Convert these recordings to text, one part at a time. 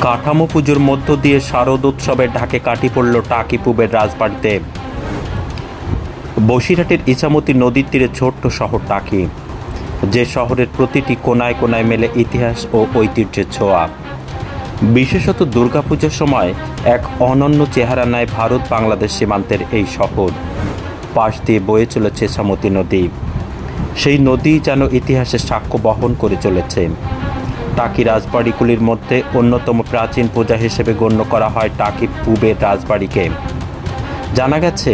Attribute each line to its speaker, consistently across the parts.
Speaker 1: কাঠামো পুজোর মধ্য দিয়ে শারদ উৎসবের ঢাকে কাটি পড়ল টাকিপুবের রাজবাড়িতে। বসিরহাটের ইছামতি নদীর তীরে ছোট্ট শহর টাকি। যে শহরের প্রতিটি কোনায় কোনায় মেলে ইতিহাস ও ঐতিহ্যের ছোঁয়া। বিশেষত দুর্গাপুজোর সময় এক অনন্য চেহারা নেয় ভারত বাংলাদেশ সীমান্তের এই শহর। পাশ দিয়ে বয়ে চলেছে ইছামতি নদী। সেই নদী যেন ইতিহাসের সাক্ষ্য বহন করে চলেছে। টাকি রাজবাড়িগুলির মধ্যে অন্যতম প্রাচীন পূজা হিসেবে গণ্য করা হয় টাকি পূবের রাজবাড়িকে। জানা গেছে,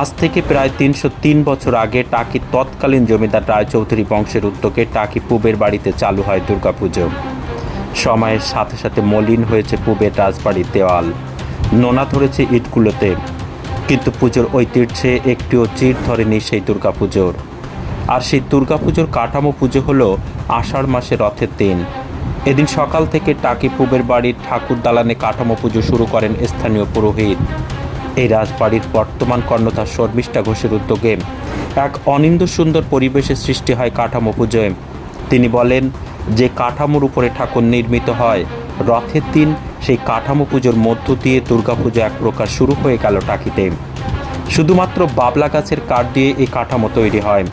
Speaker 1: আজ থেকে প্রায় তিনশো তিন বছর আগে টাকি তৎকালীন জমিদার রায়চৌধুরী বংশের উদ্যোগে টাকি পূবের বাড়িতে চালু হয় দুর্গাপুজো। সময়ের সাথে সাথে মলিন হয়েছে পূবের রাজবাড়ির দেওয়াল। নোনা ধরেছে ইটগুলোতে, কিন্তু পুজোর ঐতিহ্যে একটিও চির ধরেনি সেই দুর্গাপুজোর। আর সেই দুর্গাপুজোর কাঠামো পুজো হলো আষাঢ় মাসে রথের দিন। এদিন সকাল থেকে টাকি পূবের বাড়ির ঠাকুর দালানে কাঠামো পুজো শুরু করেন স্থানীয় পুরোহিত। এই রাজবাড়ির বর্তমান কর্ণধার শর্মিষ্ঠা ঘোষের উদ্যোগে এক অনিন্দ সুন্দর পরিবেশের সৃষ্টি হয় কাঠামো পুজোয়। তিনি বলেন, যে কাঠামোর উপরে ঠাকুর নির্মিত হয়, রথের দিন সেই কাঠামো পুজোর মধ্য দিয়ে দুর্গাপুজো এক প্রকার শুরু হয়ে গেল টাকিতে। শুধুমাত্র বাবলা গাছের কাঠ দিয়ে এই কাঠামো তৈরি হয়।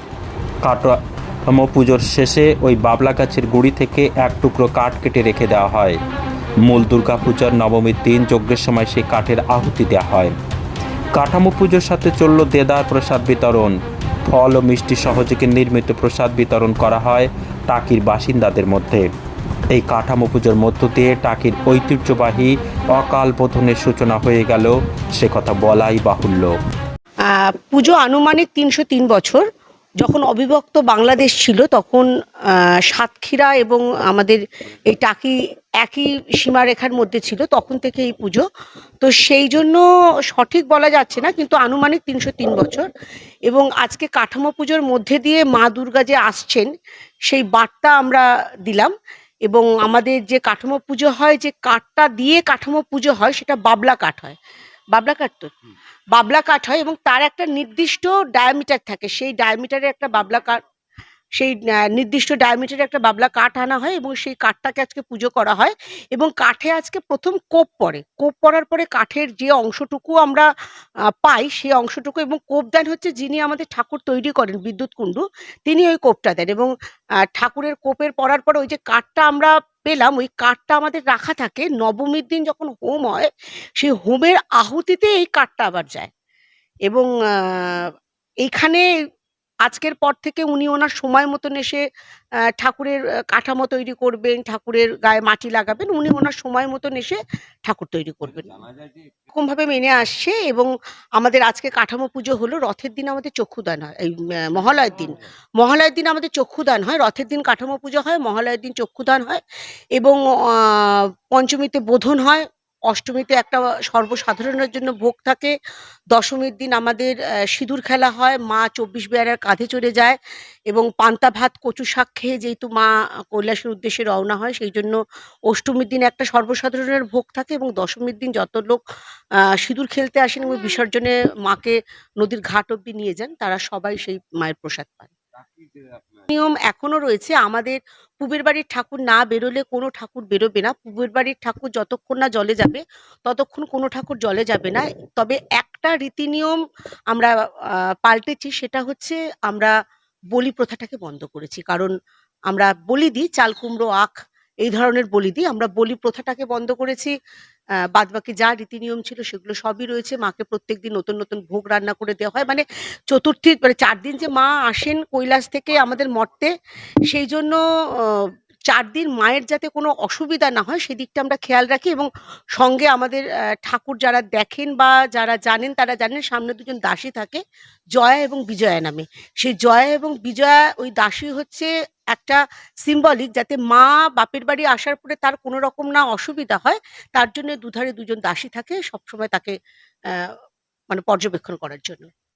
Speaker 1: কাঠামো পুজোর শেষে ওই বাবলা গাছের গুড়ি থেকে এক টুকরো কাঠ কেটে রেখে দেওয়া হয়। মূল দুর্গাপূজার নবমীর দিন যজ্ঞের সময় সেই কাঠের আহুতি দেওয়া হয়। কাঠামো পুজোর সাথে চলল দেদার প্রসাদ বিতরণ। ফল ও মিষ্টি সহযোগে নির্মিত প্রসাদ বিতরণ করা হয় টাকির বাসিন্দাদের মধ্যে। এই কাঠামো পুজোর মধ্য দিয়ে টাকির ঐতিহ্যবাহী অকাল বোধনের সূচনা হয়ে গেল, সে কথা বলাই বাহুল্য।
Speaker 2: পুজো আনুমানিক তিনশো তিন বছর। যখন অবিভক্ত বাংলাদেশ ছিল, তখন সাতক্ষীরা এবং আমাদের এই টাকি, একই সীমারেখার মধ্যে ছিল, তখন থেকে এই পুজো। তো সেই জন্য সঠিক বলা যাচ্ছে না, কিন্তু আনুমানিক তিনশো তিন বছর। এবং আজকে কাঠামো পুজোর মধ্যে দিয়ে মা দুর্গা যে আসছেন, সেই বার্তা আমরা দিলাম। এবং আমাদের যে কাঠামো পুজো হয়, যে কাঠটা দিয়ে কাঠামো পুজো হয়, সেটা বাবলা কাঠ হয়। বাবলা কাঠ তো? বাবলা কাঠ হয় এবং তার একটা নির্দিষ্ট ডায়ামিটার থাকে। সেই ডায়ামিটারে একটা বাবলা কাঠ সেই নির্দিষ্ট ডায়ামিটারে একটা বাবলা কাঠ আনা হয় এবং সেই কাঠটাকে আজকে পুজো করা হয় এবং কাঠে আজকে প্রথম কোপ পড়ে। কোপ পড়ার পরে কাঠের যে অংশটুকু আমরা পাই সেই অংশটুকু এবং কোপ দেন হচ্ছে যিনি আমাদের ঠাকুর তৈরি করেন বিদ্যুৎ কুণ্ডু তিনি ওই কোপটা দেন এবং ঠাকুরের কোপের পড়ার পরে ওই যে কাঠটা আমরা পেলাম, ওই কার্ডটা আমাদের রাখা থাকে। নবমীর দিন যখন হোম হয় সেই হোমের আহুতিতে এই কার্ডটা আবার যায়। এবং এইখানে আজকের পর থেকে উনি ওনার সময় মতন এসে ঠাকুরের কাঠামো তৈরি করবেন, ঠাকুরের গায়ে মাটি লাগাবেন, উনি ওনার সময় মতন এসে ঠাকুর তৈরি করবেন। এরকমভাবে মেনে আসছে এবং আমাদের আজকে কাঠামো পুজো হলো রথের দিন আমাদের চক্ষুদান হয়, এই মহালয়ের দিন। মহালয়ের দিন আমাদের চক্ষুদান হয়, রথের দিন কাঠামো পুজো হয়, মহালয়ের দিন চক্ষুদান হয় এবং পঞ্চমীতে বোধন হয় অষ্টমীতে একটা সর্বসাধারণের জন্য ভোগ থাকে। দশমীর দিন আমাদের সিঁদুর খেলা হয়, মা চব্বিশ বেয়ারার কাঁধে চড়ে যায় এবং পান্তা ভাত, কচু শাক খেয়ে যেহেতু মা কৈলাসের উদ্দেশ্যে রওনা হয়, সেই জন্য অষ্টমীর দিন একটা সর্বসাধারণের ভোগ থাকে এবং দশমীর দিন যত লোক সিঁদুর খেলতে আসেন এবং বিসর্জনে মাকে নদীর ঘাট অব্দি নিয়ে যান, তারা সবাই সেই মায়ের প্রসাদ পান নিয়ম এখনও রয়েছে। আমাদের পুবের বাড়ির ঠাকুর না বেরোলে কোনো ঠাকুর বেরোবে না। পুবের বাড়ির ঠাকুর যতক্ষণ না জলে যাবে, ততক্ষণ কোনো ঠাকুর জলে যাবে না। তবে একটা রীতি নিয়ম আমরা পাল্টেছি, সেটা হচ্ছে আমরা বলি প্রথাটাকে বন্ধ করেছি। কারণ আমরা বলি দিই, চাল কুমড়ো, আখ, এই ধরনের বলি দিই। আমরা বলি প্রথাটাকে বন্ধ করেছি। আহ, বাদবাকি যা রীতি নিয়ম ছিল সেগুলো সবই রয়েছে। মাকে প্রত্যেক দিন নতুন নতুন ভোগ রান্না করে দেওয়া হয়। মানে চতুর্থী মানে চার দিন যে মা আসেন কৈলাস থেকে আমাদের মর্তে সেই জন্য চার দিন মায়ের যাতে কোনো অসুবিধা না হয়, সেদিকটা আমরা খেয়াল রাখি এবং সঙ্গে আমাদের ঠাকুর যারা দেখেন বা যারা জানেন তারা জানেন সামনে দুজন দাসী থাকে, জয়া এবং বিজয়া নামে। সেই জয়া এবং বিজয়া ওই দাসী হচ্ছে একটা সিম্বলিক যাতে মা বাপের বাড়ি আসার পরে তার কোনো রকম না অসুবিধা হয়, তার জন্য দুধারে দুজন দাসী থাকে সবসময় তাকে মানে পর্যবেক্ষণ করার জন্য।